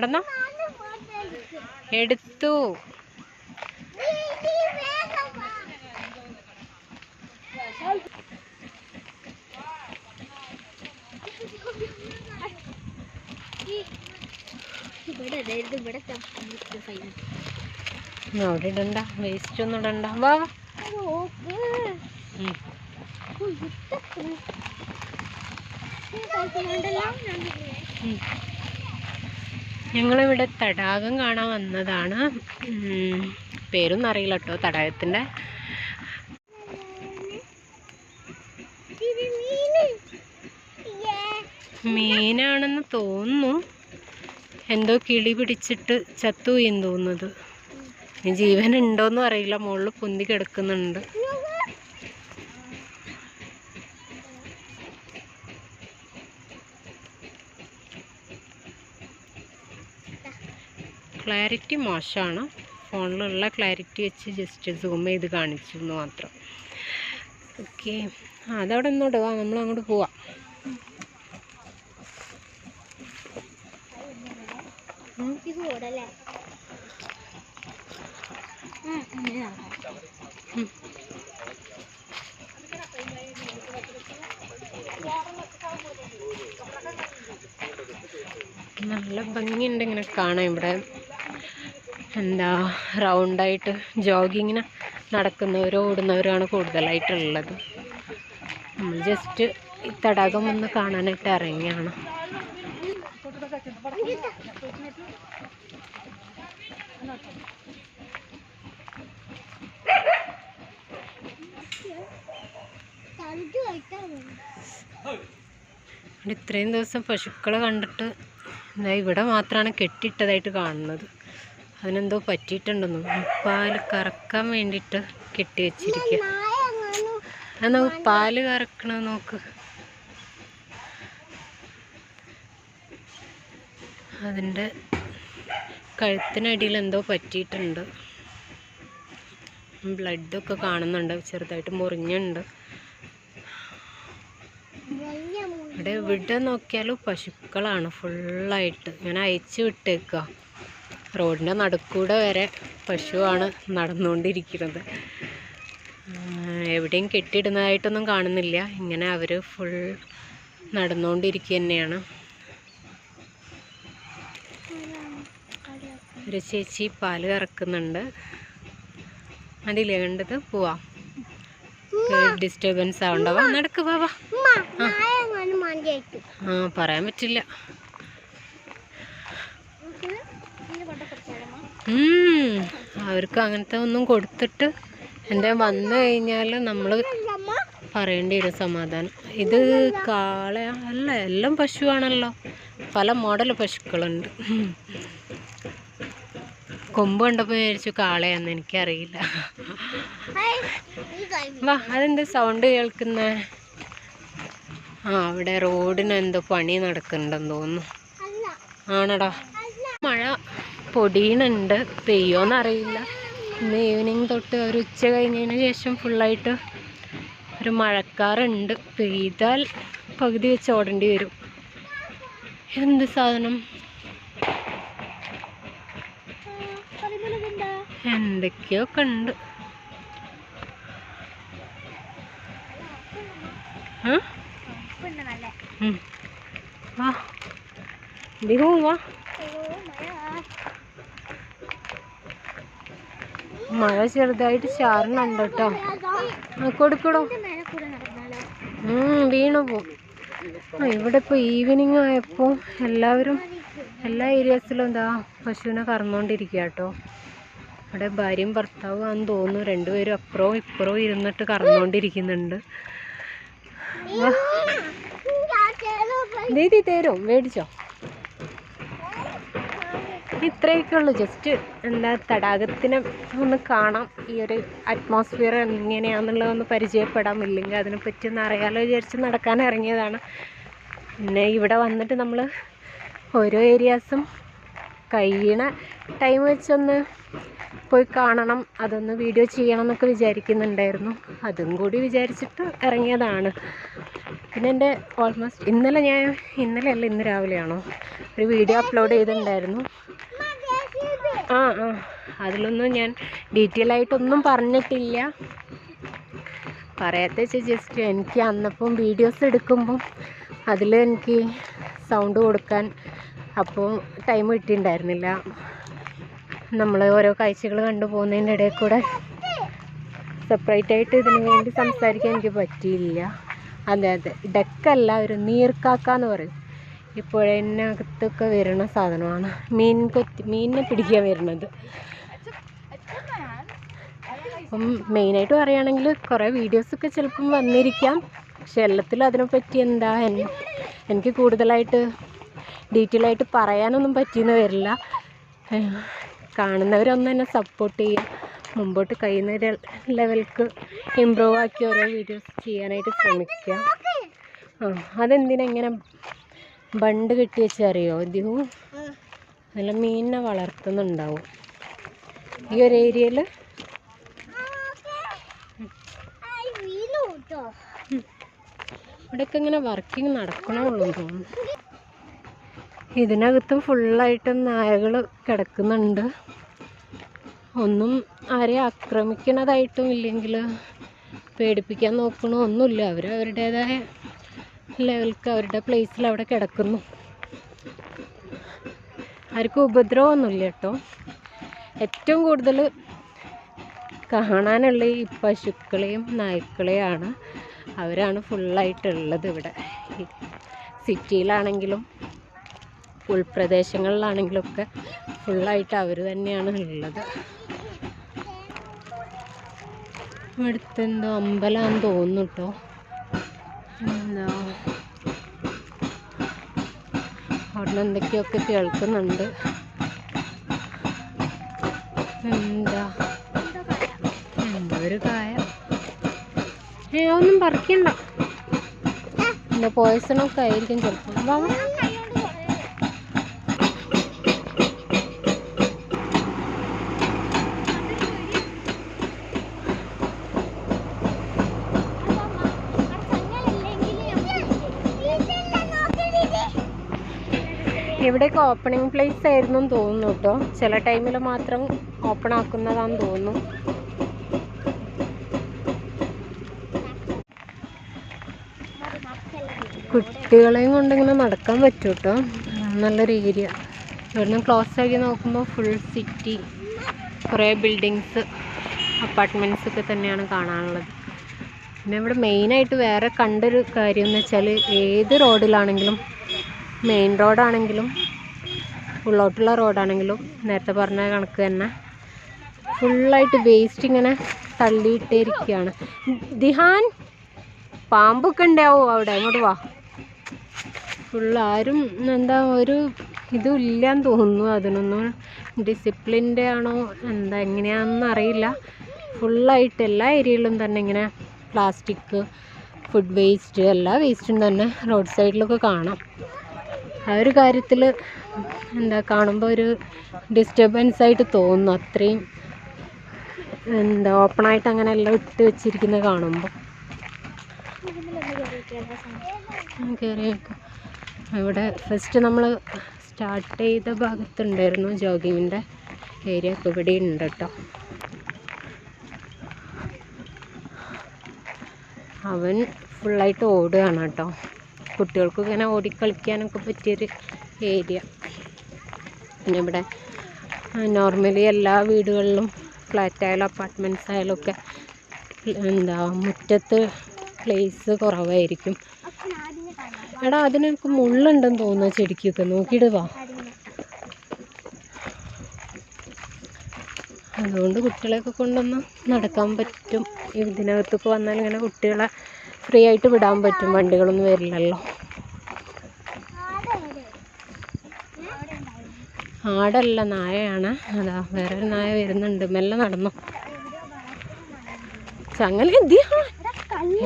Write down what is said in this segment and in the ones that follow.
നടന്നോ? എടുത്തു. അവിടെ ഇടണ്ട. വേസ്റ്റ് ഒന്നും ഇടണ്ട. വാ ഉം. ഞങ്ങളിവിടെ തടാകം കാണാൻ വന്നതാണ്. പേരൊന്നും അറിയില്ല കേട്ടോ തടാകത്തിന്റെ. മീനാണെന്ന് തോന്നുന്നു. എന്തോ കിളി പിടിച്ചിട്ട് ചത്തു എന്ന് തോന്നുന്നത്. ജീവൻ ഉണ്ടോന്നും അറിയില്ല. മുകളിൽ പൊന്തി കിടക്കുന്നുണ്ട്. ക്ലാരിറ്റി മോശമാണ്. ഫോണിലുള്ള ക്ലാരിറ്റി വെച്ച് ജസ്റ്റ് സൂം ചെയ്ത് കാണിച്ചു എന്ന് മാത്രം. ഓക്കെ അതവിടെ നിന്നോട്ട് വാ നമ്മൾ അങ്ങോട്ട് പോവാം. നല്ല ഭംഗിയുണ്ട് ഇങ്ങനെ കാണാൻ ഇവിടെ. എന്താ റൗണ്ടായിട്ട് ജോഗിങ്ങിന് നടക്കുന്നവരോ ഓടുന്നവരാണ് കൂടുതലായിട്ടുള്ളത്. നമ്മൾ ജസ്റ്റ് ഈ തടാകം ഒന്ന് കാണാനായിട്ട് ഇറങ്ങിയാണ്. ഇത്രയും ദിവസം പശുക്കളെ കണ്ടിട്ട് ഇവിടെ മാത്രമാണ് കെട്ടിട്ടതായിട്ട് കാണുന്നത്. അതിനെന്തോ പറ്റിയിട്ടുണ്ടെന്നു പാൽ കറക്കാൻ വേണ്ടിയിട്ട് കെട്ടി വെച്ചിരിക്കുക എന്നാ പാൽ അത് നമുക്ക് പാൽ കറക്കണ നോക്ക്. അതിന്റെ കഴുത്തിനടിയിൽ എന്തോ പറ്റിയിട്ടുണ്ട്. ബ്ലഡൊക്കെ കാണുന്നുണ്ട് ചെറുതായിട്ട് മുറിഞ്ഞുണ്ട്. ഇവിടെ ഇവിടെ നോക്കിയാലും പശുക്കളാണ് ഫുള്ളായിട്ട്. ഞാൻ അയച്ചു വിട്ടേക്കുക റോഡിന്റെ നടുക്കൂടെ വരെ പശുവാണ് നടന്നുകൊണ്ടിരിക്കുന്നത്. എവിടെയും കെട്ടിയിടുന്നതായിട്ടൊന്നും കാണുന്നില്ല. ഇങ്ങനെ അവർ ഫുൾ നടന്നുകൊണ്ടിരിക്കുക തന്നെയാണ് ഒരു ചേച്ചി പാൽ കറക്കുന്നുണ്ട്. അതില്ലേ കണ്ടത്? പോവാം. ഡിസ്റ്റർബൻസ് ആവണ്ടവാ നടക്ക് വാ ആ പറയാൻ പറ്റില്ല ഇതിന് കൊണ്ട കൊടുത്താലമ്മ ഉം, അവർക്ക് അങ്ങനത്തെ ഒന്നും കൊടുത്തിട്ട് എന്റെ വന്നു കഴിഞ്ഞാൽ നമ്മൾ പറയേണ്ടി വരും സമാധാനം. ഇത് കാള അല്ല എല്ലാം പശുവാണല്ലോ. പല മോഡൽ പശുക്കളുണ്ട്. കൊമ്പ് കണ്ടപ്പോൾ വിചാരിച്ചു കാളയാന്ന് എനിക്കറിയില്ല. വാ അതെന്താ സൗണ്ട് കേൾക്കുന്ന? ആ അവിടെ റോഡിന് എന്തോ പണി നടക്കുന്നുണ്ടെന്ന് തോന്നുന്നു. ആണടാ. മഴ പൊടിയണുണ്ട്. പെയ്യോന്നറിയില്ല. ഇന്ന് ഈവനിങ് തൊട്ട് ഒരു ഉച്ച കഴിഞ്ഞതിന് ശേഷം ഫുള്ളായിട്ട് ഒരു മഴക്കാറുണ്ട്. പെയ്താൽ പകുതി വെച്ച് ഓടേണ്ടി വരും. എന്ത് സാധനം? എന്തൊക്കെയൊക്കെ ഉണ്ട്. ആ? വാ. ഇതിലും വാ മഴ ചെറുതായിട്ട് ചാറുന്നുണ്ട് കേട്ടോ. കൊടുക്കണോ വീണു ആ ഇവിടെ ഇപ്പോൾ ഈവനിങ് ആയപ്പോൾ എല്ലാവരും എല്ലാ ഏരിയാസിലും എന്താ പശുവിനെ കറന്നുകൊണ്ടിരിക്കുക കേട്ടോ. ഇവിടെ ഭാര്യയും ഭർത്താവും ആണെന്ന് തോന്നുന്നു. രണ്ടുപേരും അപ്പുറവും ഇപ്പുറവും ഇരുന്നിട്ട് കറന്നുകൊണ്ടിരിക്കുന്നുണ്ട് ദീദി തരും മേടിച്ചോ. ഇത്രയൊക്കെ ഉള്ളൂ. ജസ്റ്റ് എന്താ തടാകത്തിനെ ഒന്ന് കാണാം. ഈ ഒരു അറ്റ്മോസ്ഫിയർ എങ്ങനെയാണെന്നുള്ളതൊന്ന് പരിചയപ്പെടാം. ഇല്ലെങ്കിൽ അതിനെപ്പറ്റി ഒന്ന് അറിയാലോ വിചാരിച്ച് നടക്കാൻ ഇറങ്ങിയതാണ്. പിന്നെ ഇവിടെ വന്നിട്ട് നമ്മൾ ഓരോ ഏരിയാസും കഴിയണ ടൈം വെച്ചൊന്ന് പോയി കാണണം. അതൊന്ന് വീഡിയോ ചെയ്യണം എന്നൊക്കെ വിചാരിക്കുന്നുണ്ടായിരുന്നു. അതും കൂടി വിചാരിച്ചിട്ട് ഇറങ്ങിയതാണ്. പിന്നെ എന്റെ ഓൾമോസ്റ്റ് ഇന്നലെ ഞാൻ ഇന്നലെ അല്ല ഇന്ന് രാവിലെയാണോ? ഒരു വീഡിയോ അപ്ലോഡ് ചെയ്തിട്ടുണ്ടായിരുന്നു. ആ അതിലൊന്നും ഞാൻ ഡീറ്റെയിൽ ആയിട്ടൊന്നും പറഞ്ഞിട്ടില്ല. പറയാത്ത ജസ്റ്റ് എനിക്ക് അന്നപ്പം വീഡിയോസ് എടുക്കുമ്പം അതിൽ എനിക്ക് സൗണ്ട് കൊടുക്കാൻ അപ്പോൾ ടൈം കിട്ടിയിട്ടുണ്ടായിരുന്നില്ല. നമ്മൾ ഓരോ കാഴ്ചകൾ കണ്ടു പോകുന്നതിന്റെ ഇടയിൽ കൂടെ സെപ്പറേറ്റ് ആയിട്ട് ഇതിന് വേണ്ടി സംസാരിക്കാൻ എനിക്ക് പറ്റിയില്ല. അതെ അതെ. ഡക്കല്ല ഒരു നീർക്കാക്ക എന്ന് പറയും. ഈ പുഴേനകത്തൊക്കെ വരുന്ന സാധനമാണ്. മീൻ കൊത്തി മീനിനെ പിടിക്കാൻ വരുന്നത്. അപ്പം മെയിനായിട്ട് പറയുകയാണെങ്കിൽ കുറേ വീഡിയോസൊക്കെ ചിലപ്പം വന്നിരിക്കാം. പക്ഷെ എല്ലാത്തിലും അതിനെപ്പറ്റി എന്താ? എനിക്ക് കൂടുതലായിട്ട് ഡീറ്റെയിൽ ആയിട്ട് പറയാനൊന്നും പറ്റിയെന്ന് വരില്ല. കാണുന്നവരൊന്നും എന്നെ സപ്പോർട്ട് ചെയ്യുക. മുമ്പോട്ട് കഴിയുന്ന ലെവൽക്ക് ഇമ്പ്രൂവ് ആക്കി ഓരോ വീഡിയോസ് ചെയ്യാനായിട്ട് ശ്രമിക്കുക. ആ അതെന്തിനാ ഇങ്ങനെ ബണ്ട് കെട്ടി വെച്ചറിയോ? ഇതിവും നല്ല മീനിനെ വളർത്തുന്നുണ്ടാവും. ഈ ഒരു ഏരിയയിൽ ഇവിടെയൊക്കെ ഇങ്ങനെ വർക്കിംഗ് നടക്കണമുള്ളൂ തോന്നുന്നു. ഇതിനകത്തും ഫുള്ളായിട്ട് നായകൾ കിടക്കുന്നുണ്ട്. ഒന്നും ആരെ ആക്രമിക്കണതായിട്ടും ഇല്ലെങ്കിൽ പേടിപ്പിക്കാൻ നോക്കണോ? ഒന്നുമില്ല. അവർ അവരുടേതായ ലെവൽക്ക് അവരുടെ പ്ലേസിൽ അവിടെ കിടക്കുന്നു. ആർക്കും ഉപദ്രവമൊന്നുമില്ല കേട്ടോ. ഏറ്റവും കൂടുതൽ കാണാനുള്ള ഈ പശുക്കളെയും നായ്ക്കളെയാണ് അവരാണ് ഫുള്ളായിട്ടുള്ളത് ഇവിടെ. സിറ്റിയിലാണെങ്കിലും ഉൾപ്രദേശങ്ങളിലാണെങ്കിലും ഒക്കെ ഫുള്ളായിട്ട് അവർ തന്നെയാണ് ഉള്ളത്. ഇവിടുത്തെ എന്തോ അമ്പലമാണെന്ന് തോന്നുന്നു കേട്ടോ. എന്താ അവിടെ എന്തൊക്കെയൊക്കെ കേൾക്കുന്നുണ്ട്? എന്താ? എന്താ ഒരു കായ? ഒന്നും പറിക്കണ്ട. പോയസണൊക്കെ ആയിരിക്കും ചിലപ്പോൾ ഇവിടെയൊക്കെ ഓപ്പണിംഗ് പ്ലേസ് ആയിരുന്നു എന്ന് തോന്നുന്നു കേട്ടോ. ചില ടൈമിൽ മാത്രം ഓപ്പൺ ആക്കുന്നതാന്ന് തോന്നുന്നു. കുട്ടികളെയും കൊണ്ടിങ്ങനെ നടക്കാൻ പറ്റും കേട്ടോ നല്ലൊരു ഏരിയ ഇവിടുന്ന് ക്ലോസ് ആക്കി നോക്കുമ്പോൾ ഫുൾ സിറ്റി കുറേ ബിൽഡിങ്സ് അപ്പാർട്ട്മെന്റ്സ് ഒക്കെ തന്നെയാണ് കാണാനുള്ളത്. പിന്നെ ഇവിടെ മെയിനായിട്ട് വേറെ കണ്ടൊരു കാര്യം എന്ന് വെച്ചാൽ ഏത് റോഡിലാണെങ്കിലും മെയിൻ റോഡാണെങ്കിലും ഉള്ളോട്ടുള്ള റോഡാണെങ്കിലും നേരത്തെ പറഞ്ഞ കണക്ക് തന്നെ. ഫുള്ളായിട്ട് വേസ്റ്റ് ഇങ്ങനെ തള്ളിയിട്ടേ ഇരിക്കുകയാണ് ദിഹാൻ പാമ്പൊക്കെ ഉണ്ടാവും അവിടെ അങ്ങോട്ട് വാ. ഫുൾ ആരും എന്താ ഒരു ഇതും തോന്നുന്നു അതിനൊന്നും. ഡിസിപ്ലിന്റെ ആണോ എന്താ എങ്ങനെയാണെന്ന് അറിയില്ല. ഫുള്ളായിട്ട് എല്ലാ ഏരിയയിലും തന്നെ ഇങ്ങനെ പ്ലാസ്റ്റിക് ഫുഡ് വേസ്റ്റ് എല്ലാ വേസ്റ്റും തന്നെ റോഡ് സൈഡിലൊക്കെ കാണാം. ആ ഒരു കാര്യത്തിൽ എന്താ കാണുമ്പോൾ ഒരു ഡിസ്റ്റർബൻസ് ആയിട്ട് തോന്നുന്നു. അത്രയും എന്താ ഓപ്പണായിട്ട് അങ്ങനെ എല്ലാം ഇട്ട് വെച്ചിരിക്കുന്നത് കാണുമ്പോൾ ഇവിടെ ഫസ്റ്റ് നമ്മൾ സ്റ്റാർട്ട് ചെയ്ത ഭാഗത്തുണ്ടായിരുന്നു ജോഗിങ്ങിന്റെ ഏരിയ ഒക്കെ ഇവിടെ ഉണ്ട് കേട്ടോ അവൻ ഫുള്ളായിട്ട് ഓടുകയാണ് കേട്ടോ കുട്ടികൾക്ക് ഇങ്ങനെ ഓടിക്കളിക്കാനൊക്കെ പറ്റിയൊരു ഏരിയ പിന്നെ ഇവിടെ നോർമലി എല്ലാ വീടുകളിലും ഫ്ലാറ്റ് ആയാലും അപ്പാർട്ട്മെന്റ്സ് ആയാലും ഒക്കെ എന്താ മുറ്റത്ത് പ്ലേസ് കുറവായിരിക്കും. എടാ അതിനൊക്കെ മുള്ളുണ്ടെന്ന് തോന്നുന്നു ചെടിക്കൊക്കെ. നോക്കിയിടുവാ അതുകൊണ്ട് കുട്ടികളെയൊക്കെ കൊണ്ടൊന്ന് നടക്കാൻ പറ്റും. ഇതിനകത്തൊക്കെ വന്നാൽ ഇങ്ങനെ കുട്ടികളെ ഫ്രീ ആയിട്ട് വിടാൻ പറ്റും. വണ്ടികളൊന്നും വരില്ലല്ലോ. ആടല്ല നായയാണ്. അതാ വേറൊരു നായ വരുന്നുണ്ട്. മെല്ലെ നടന്നു. അങ്ങനെ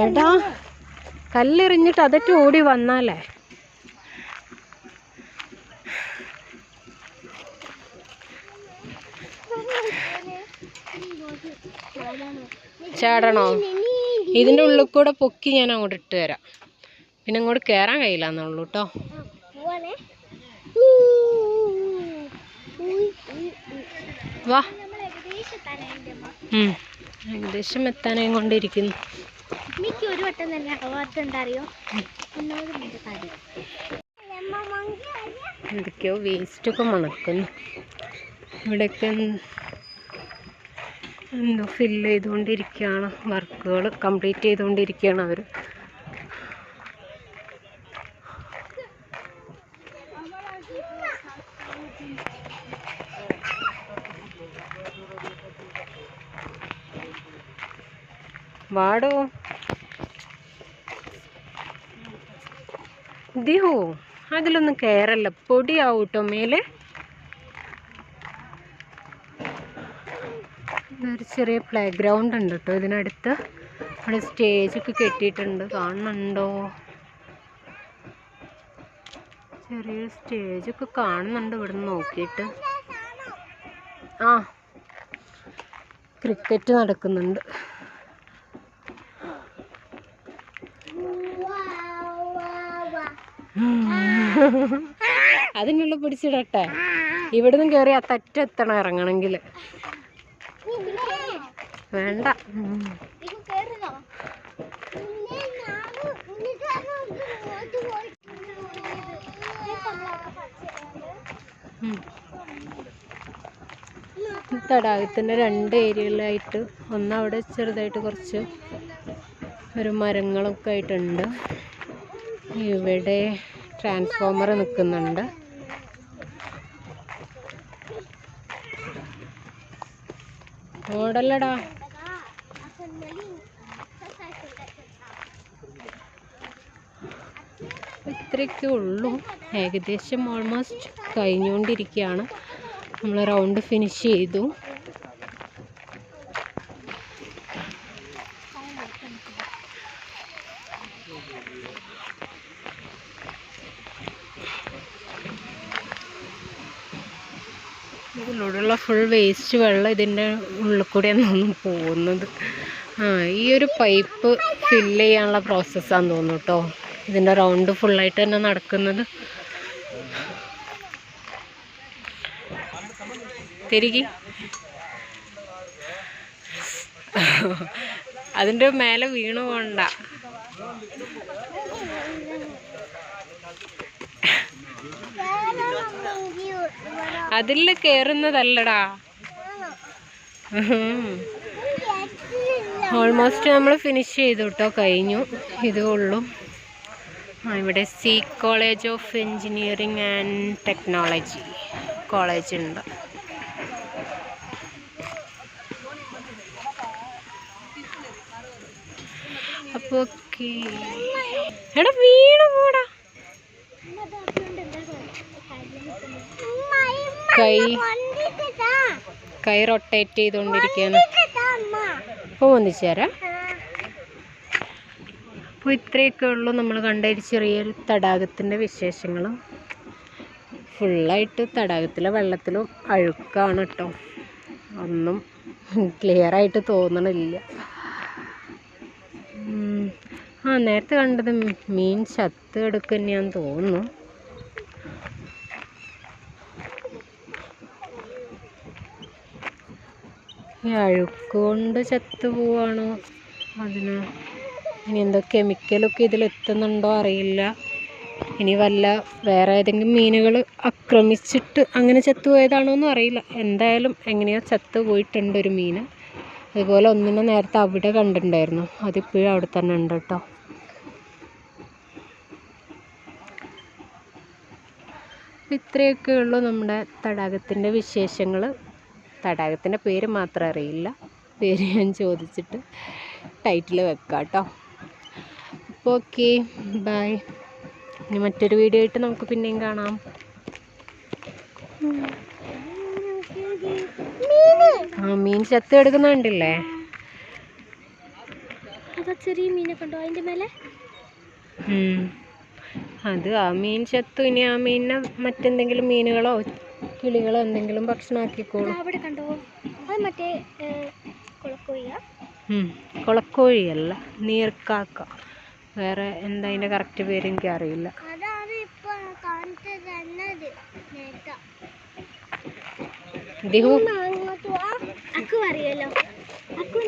എടാ, കല്ലെറിഞ്ഞിട്ട് അതൊക്കെ ഓടി വന്നാലേ. ചാടണോ? ഇതിന്റെ ഉള്ളിൽ കൂടെ പൊക്കി ഞാൻ അങ്ങോട്ട് ഇട്ട് തരാം. പിന്നെ അങ്ങോട്ട് കയറാൻ കഴിയില്ല എന്നുള്ളൂ കേട്ടോ വാ. ഏകദേശം എത്താനായി കൊണ്ടിരിക്കുന്നു. എനിക്ക് ഒരു വട്ടം തന്നെ എന്തൊക്കെയോ വേസ്റ്റൊക്കെ മണക്കുന്നു. ഇവിടെയൊക്കെ എന്ത്- ഫില്ല് ചെയ്തുകൊണ്ടിരിക്കുകയാണ്. വർക്കുകൾ കംപ്ലീറ്റ് ചെയ്തുകൊണ്ടിരിക്കുകയാണ് അവർ വാടോ. ദിഹു അതിലൊന്നും കയറല്ല പൊടിയാവും കേട്ടോ മേലെ? ചെറിയ പ്ലേ ഗ്രൗണ്ട് ഉണ്ട് കേട്ടോ ഇതിനടുത്ത് അവിടെ സ്റ്റേജൊക്കെ കെട്ടിയിട്ടുണ്ട്. കാണുന്നുണ്ടോ? ചെറിയ സ്റ്റേജൊക്കെ കാണുന്നുണ്ട്. ഇവിടെ നിന്ന് നോക്കിയിട്ട്. ആ ക്രിക്കറ്റ് നടക്കുന്നുണ്ട്. അതിനുള്ള പിടിച്ചിടട്ടെ. ഇവിടുന്ന് കയറി ആ തറ്റെത്തണം ഇറങ്ങണമെങ്കിൽ വേണ്ട. തടാകത്തിന്റെ രണ്ട് ഏരിയകളിലായിട്ട് ഒന്ന് അവിടെ ചെറുതായിട്ട് കുറച്ച് ഒരു മരങ്ങളൊക്കെ ആയിട്ടുണ്ട്. ഇവിടെ ട്രാൻസ്ഫോമർ നിൽക്കുന്നുണ്ട്. ഓടല്ലടാ. ഇത്രയൊക്കെ ഉള്ളൂ. ഏകദേശം ഓൾമോസ്റ്റ് കഴിഞ്ഞുകൊണ്ടിരിക്കുകയാണ്. നമ്മൾ റൗണ്ട് ഫിനിഷ് ചെയ്തു. ഇതിലൂടെയുള്ള ഫുൾ വേസ്റ്റ് വെള്ളം ഇതിന്റെ ഉള്ളിൽ കൂടെയാണ് തോന്നുന്നു പോകുന്നത്. ആ ഈ ഒരു പൈപ്പ് ഫില്ല് ചെയ്യാനുള്ള പ്രോസസ്സാന്ന് തോന്നുന്നു കേട്ടോ ഇതിന്റെ റൗണ്ട് ഫുള്ളായിട്ട് തന്നെ നടക്കുന്നത്. തിരികെ. അതിന്റെ മേലെ വീണു പോണ്ട. അതിൽ കയറുന്നതല്ലടാ ഓൾമോസ്റ്റ് നമ്മൾ ഫിനിഷ് ചെയ്തു കേട്ടോ കഴിഞ്ഞു. ഇതേ ഉള്ളൂ. ഇവിടെ C college of engineering and technology college ഉണ്ട്. അപ്പോൾ ഓക്കെ. എടാ വീണു പോടാ. കൈ കൈ റൊട്ടേറ്റ് ചെയ്തുകൊണ്ടിരിക്കുകയാണ് അപ്പോൾ ഒന്നിച്ചു തരാം അപ്പോൾ ഇത്രയൊക്കെ ഉള്ളൂ നമ്മൾ കണ്ട ഒരു ചെറിയൊരു തടാകത്തിന്റെ വിശേഷങ്ങൾ. ഫുള്ളായിട്ട് തടാകത്തിലെ വെള്ളത്തിലും അഴുക്കാണ് കേട്ടോ. ഒന്നും ക്ലിയർ ആയിട്ട് തോന്നണില്ല. ആ നേരത്തെ കണ്ടത് മീൻ ചത്ത് കിടക്കുക തന്നെയാന്ന് തോന്നുന്നു. ഈ അഴുക്ക് കൊണ്ട് ചത്തു പോവാണോ? അതിന് ഇനി എന്തോ കെമിക്കലൊക്കെ ഇതിലെത്തുന്നുണ്ടോ അറിയില്ല. ഇനി വല്ല വേറെ ഏതെങ്കിലും മീനുകൾ ആക്രമിച്ചിട്ട് അങ്ങനെ ചത്തുപോയതാണോ എന്നും അറിയില്ല. എന്തായാലും എങ്ങനെയോ ചത്തു പോയിട്ടുണ്ട് ഒരു മീൻ അതുപോലെ ഒന്നിനെ നേരത്തെ അവിടെ കണ്ടിട്ടുണ്ടായിരുന്നു. അതിപ്പോഴും അവിടെ തന്നെ ഉണ്ട് കേട്ടോ. ഇത്രയൊക്കെ ഉള്ളൂ നമ്മുടെ തടാകത്തിന്റെ വിശേഷങ്ങൾ. തടാകത്തിന്റെ പേര് മാത്രം അറിയില്ല. പേര് ഞാൻ ചോദിച്ചിട്ട് ടൈറ്റിൽ വെക്കാം കേട്ടോ. അപ്പോൾ ഓക്കെ ബൈ ഇനി മറ്റൊരു വീഡിയോ ആയിട്ട് നമുക്ക് പിന്നെയും കാണാം. ആ മീൻ ചത്ത് എടുക്കുന്നുണ്ടല്ലേ ചെറിയ മീനൊക്കെ ഉണ്ടോ അതിന്റെ മേലെ. അത് ആ മീൻ ചത്തു. ഇനി ആ മീനിനെ മറ്റെന്തെങ്കിലും മീനുകളോ കിളികളോ എന്തെങ്കിലും ഭക്ഷണമാക്കിക്കോളും അവിടെ കണ്ടോ. അത് മറ്റേ കുളക്കോഴിയ. ഉം. കുളക്കോഴിയല്ല നീർക്കാക്ക. വേറെ എന്താ അതിന്റെ കറക്റ്റ് പേര് എനിക്ക് അറിയില്ല. ദിഹു. അക്കു